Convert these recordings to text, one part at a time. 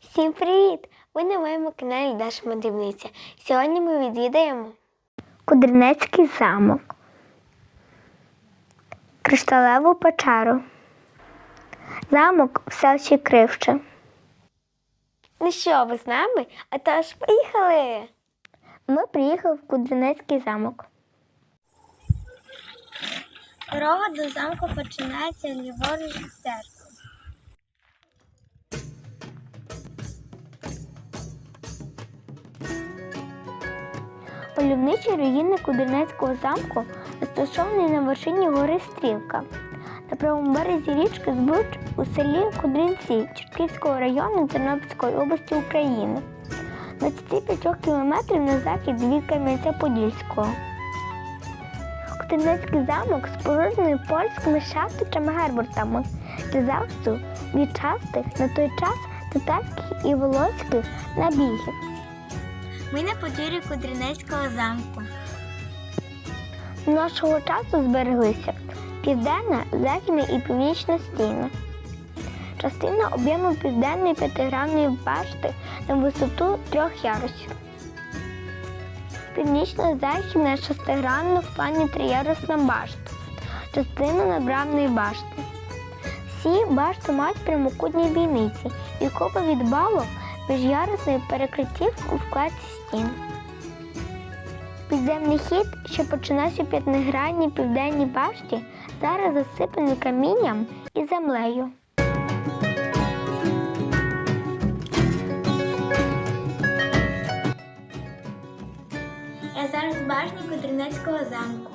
Всім привіт! Ви на моєму каналі Даша Мандрівниця. Сьогодні ми відвідаємо Кудринецький замок, Кришталеву печеру, замок в селищі Кривче. Ну що, ви з нами? А тож поїхали! Ми приїхали в Кудринецький замок. Дорога до замку починається ліворуч від. Мальовничі руїни Кудринецького замку розташовані на вершині гори Стрілка. На правому березі річки Збруч у селі Кудринці Чортківського району Тернопільської області України. 25 кілометрів на захід від Кам'янця-Подільського. Кудринецький замок споруджений польськими шахтичами гербуртами для захисту від частих на той час татарських і волоських набігів. Ми на подвір'ї Кудринецького замку. З нашого часу збереглися південна, західна і північна стіни. Частина об'єму південної п'ятигранної башти на висоту трьох ярусів. Північно-західна шестигранна в плані триярусна башта, частина надбравної башти. Всі башти мають прямокутні бійниці і купа від балок міжярусних перекриттів у вкладці стін. Підземний хід, що починався у п'ятигранній південній башті, зараз засипаний камінням і землею. Я зараз башні Кудринецького замку.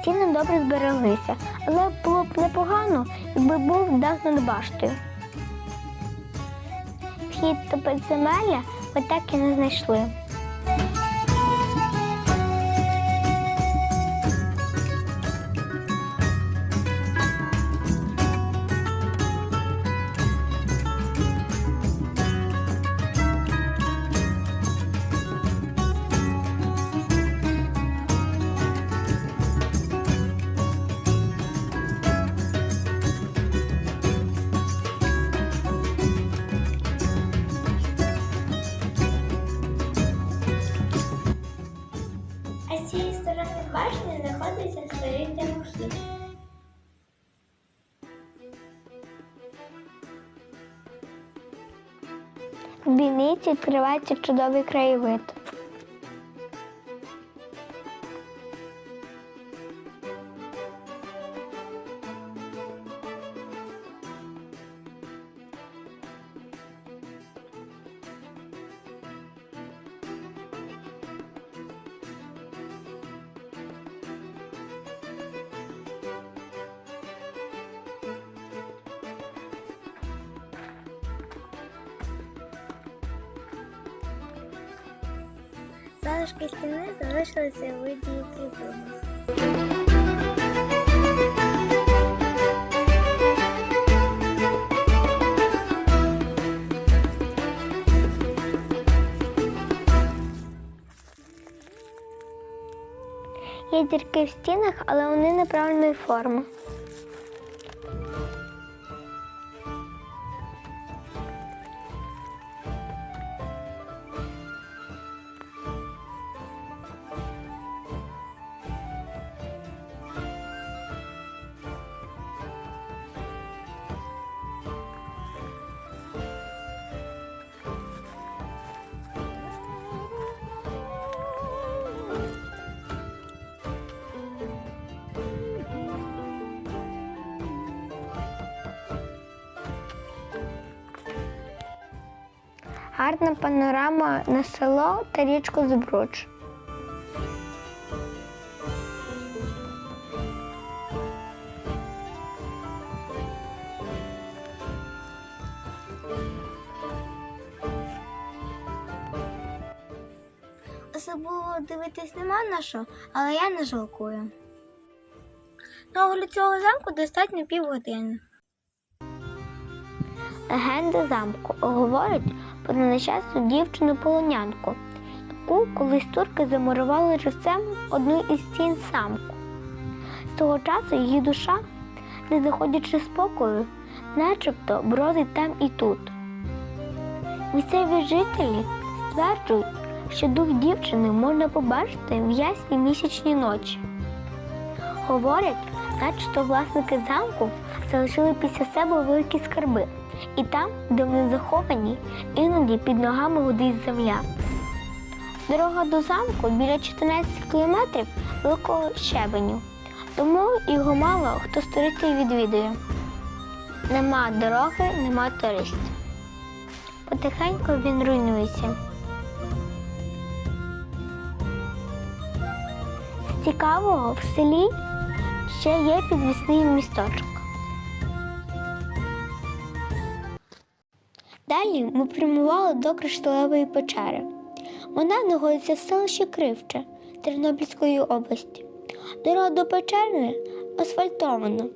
Стіни добре збереглися, але було б непогано, якби був дах над баштою. Вхід до підземелля ми так і не знайшли. В бійниці відкривається чудовий краєвид. Залишки стіни залишилися у виді трибуни. Є дірки в стінах, але вони неправильної форми. Гарна панорама на село та річку Збруч. Особливо дивитись нема на що, але я не жалкую. На огляд цього замку достатньо півгодини. Легенда замку говорить про нещасну дівчину-полонянку, яку колись турки замурували живцем одну із стін замку. З того часу її душа, не знаходячи спокою, начебто бродить там і тут. Місцеві жителі стверджують, що дух дівчини можна побачити в ясні місячні ночі. Говорять, начебто власники замку залишили після себе великі скарби, і там, де вони заховані, іноді під ногами гудить земля. Дорога до замку біля 14 кілометрів великого щебеню, тому його мало хто з туристів відвідує. Нема дороги, нема туристів. Потихеньку він руйнується. З цікавого в селі ще є підвісний місточок. Далі ми прямували до Кришталевої печери. Вона знаходиться в селищі Кривче Тернопільської області. Дорога до печери асфальтована,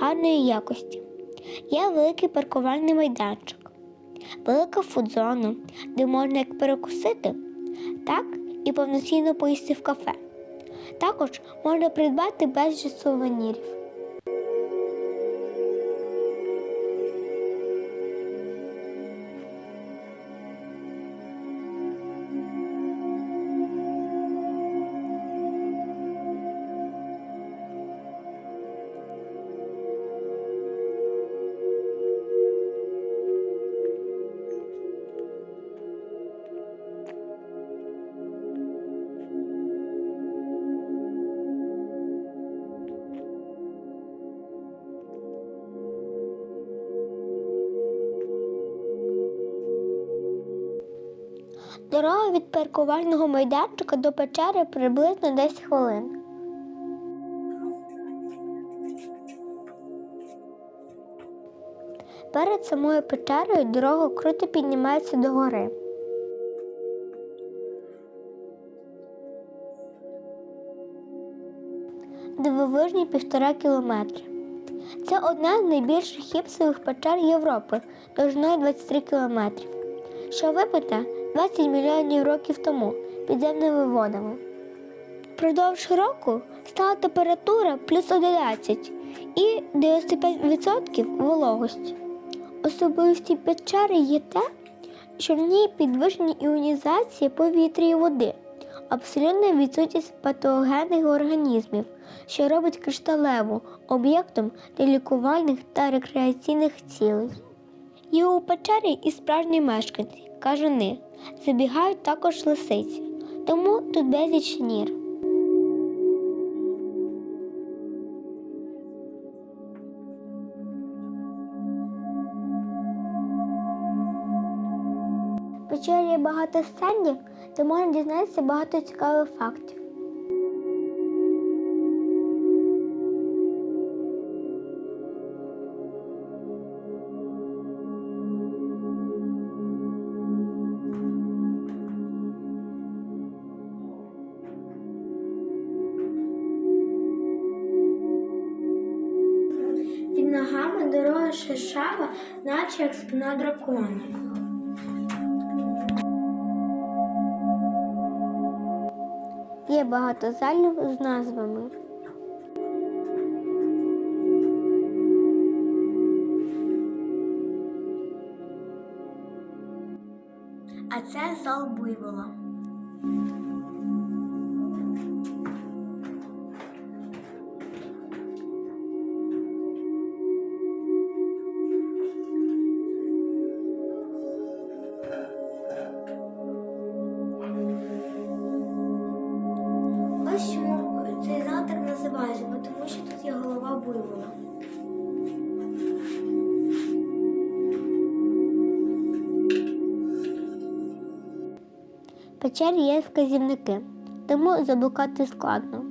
гарної якості. Є великий паркувальний майданчик, велика фудзона, де можна як перекусити, так і повноцінно поїсти в кафе. Також можна придбати безліч сувенірів. Дорога від паркувального майданчика до печери приблизно 10 хвилин. Перед самою печерою дорога круто піднімається до гори. Дивовижні півтора кілометри. Це одна з найбільших гіпсових печер Європи довжиною 23 кілометрів, що вибита 20 мільйонів років тому підземними водами. Впродовж року стала температура плюс 11 і 95% вологості. Особливості печери є те, що в ній підвищена іонізація повітря і води, абсолютна відсутність патогенних організмів, що робить кришталеву об'єктом для лікувальних та рекреаційних цілей. Є у печері і справжні мешканці, кажани, забігають також лисиці, тому тут безліч нір. В печері багато стендів, де можна дізнатися багато цікавих фактів. Дорога наче як спина дракона. Є багато залів з назвами. А це зал буйвола. Печері є вказівники, тому заблукати складно.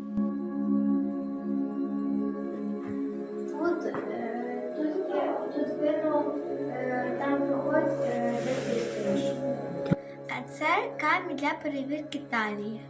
Тут, е, тут є тут видно, е, там проходить е, де ти. А це камінь для перевірки талії.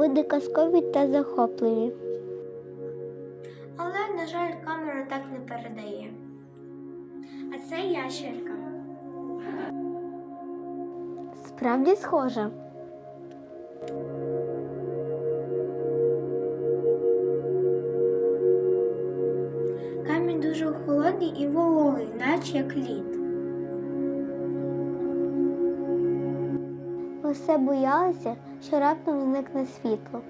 Види казкові та захопливі. Але, на жаль, камера так не передає. А це ящерка. Справді схожа. Камінь дуже холодний і вологий, наче як лід. Все боялися, що раптом зникне світло.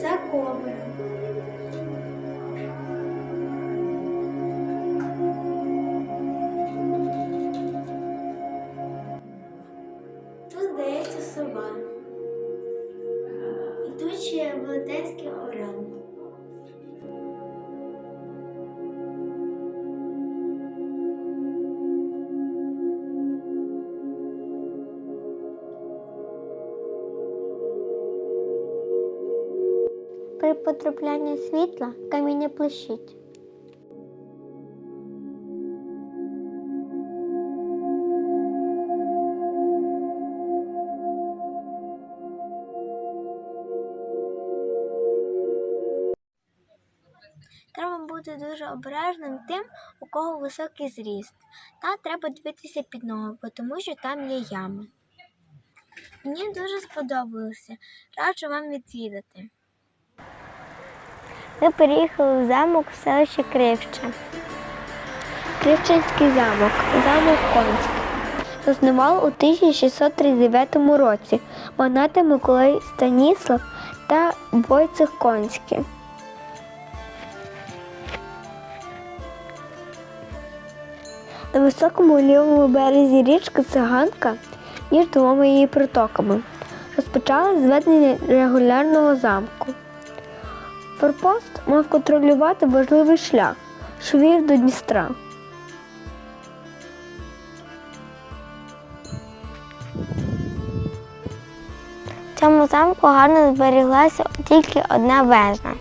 Це кобра. Тут здається сова. І тут ще велетенський орел. При потраплянні світла каміння плещить. Треба бути дуже обережним тим, у кого високий зріст. Та треба дивитися під ноги, тому що там є ями. Мені дуже сподобалося. Раджу вам відвідати. Ми переїхали в замок в селище Кривче. Кривчинський замок, замок Конський. Заснували у 1639 році магнати Миколай Станіслав та Войцех Конський. На високому лівому березі річки Циганка між двома її притоками розпочали зведення регулярного замку. Форпост мав контролювати важливий шлях, що вів до Дністра. В цьому замку гарно зберіглася тільки одна вежа.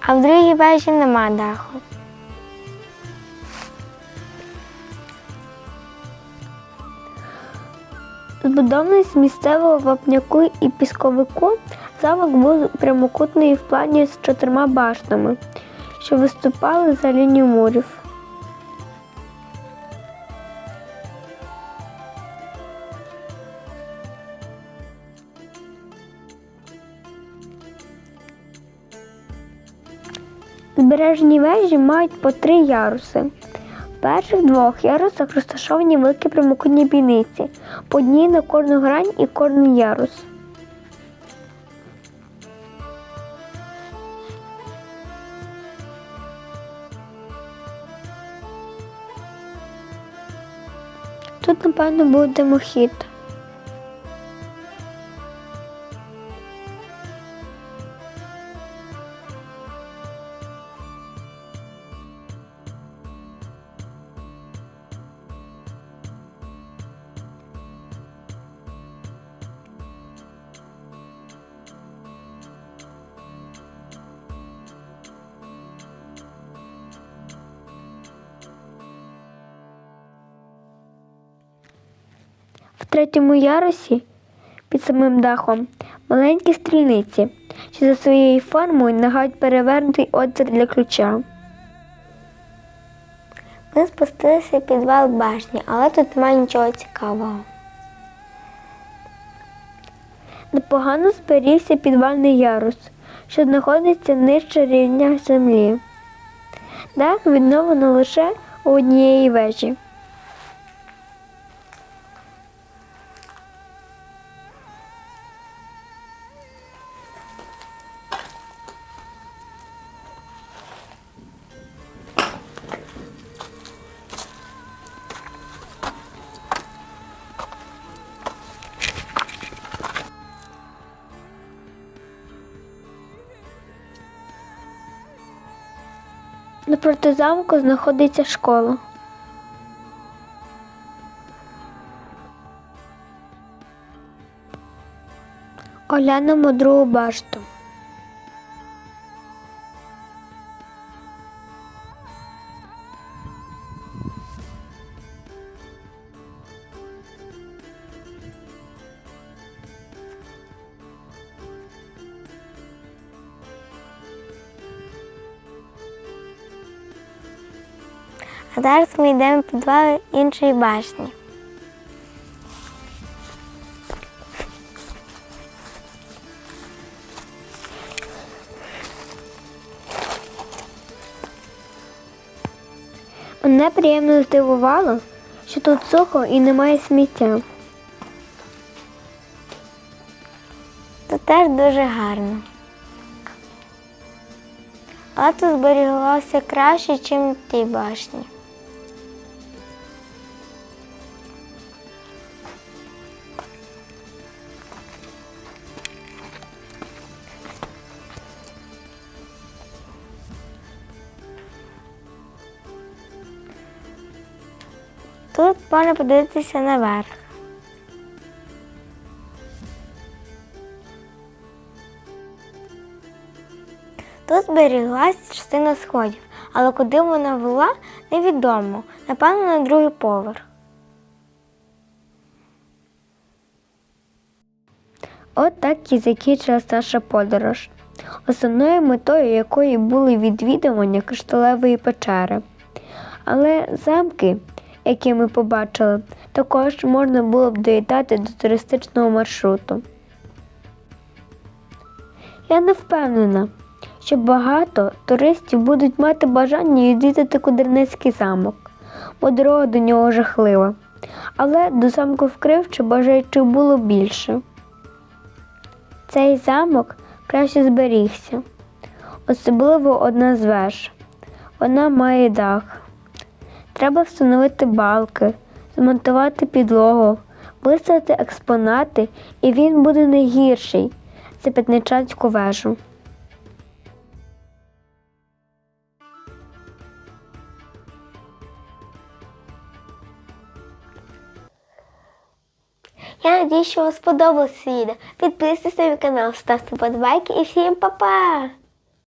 А в другій вежі нема даху. Збудований з місцевого вапняку і пісковику, замок був прямокутний в плані з чотирма баштами, що виступали за лінію мурів. Збережені вежі мають по три яруси. Перших двох ярусах розташовані великі прямокутні бійниці, по одній на кожну грань і кожен ярус. Тут, напевно, буде димохід. Третьому ярусі під самим дахом маленькі стрільниці, що за своєю формою нагадують перевернутий отвір для ключа. Ми спустилися в підвал башні, але тут немає нічого цікавого. Непогано зберігся підвальний ярус, що знаходиться нижче рівня землі. Дах відновлено лише у однієї вежі. Напроти замку знаходиться школа. Оглянемо другу башту. А зараз ми йдемо в підвал іншої башні. Мене приємно здивувало, що тут сухо і немає сміття. Це теж дуже гарно. Але тут зберіглося краще, ніж в тій башні. Тут можна подивитися наверх. Тут зберіглася частина сходів, але куди вона вела, невідомо. Напевно, на другий поверх. От так і закінчилася наша подорож, основною метою якої були відвідування кришталевої печери. Але замки, які ми побачили, також можна було б доїдати до туристичного маршруту. Я не впевнена, що багато туристів будуть мати бажання відвідати Кудерницький замок, бо дорога до нього жахлива. Але до замку вкривче бажаючих було більше. Цей замок краще зберігся, особливо одна з веж. Вона має дах. Треба встановити балки, змонтувати підлогу, виставити експонати, і він буде не гірший за п'ятничанську вежу. Я надію, що вам сподобалося відео. Підписуйтесь на мій канал, ставте подобайки і всім па-па!